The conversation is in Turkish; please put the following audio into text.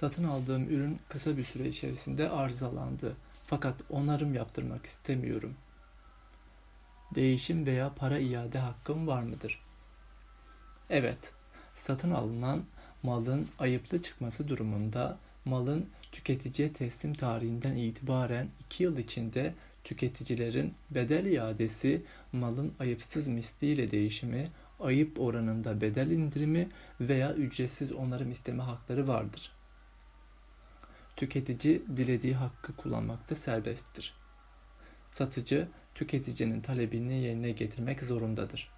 Satın aldığım ürün kısa bir süre içerisinde arızalandı. Fakat onarım yaptırmak istemiyorum. Değişim veya para iade hakkım var mıdır? Evet, satın alınan malın ayıplı çıkması durumunda malın tüketiciye teslim tarihinden itibaren 2 yıl içinde tüketicilerin bedel iadesi, malın ayıpsız misliyle değişimi, ayıp oranında bedel indirimi veya ücretsiz onarım isteme hakları vardır. Tüketici dilediği hakkı kullanmakta serbesttir. Satıcı tüketicinin talebini yerine getirmek zorundadır.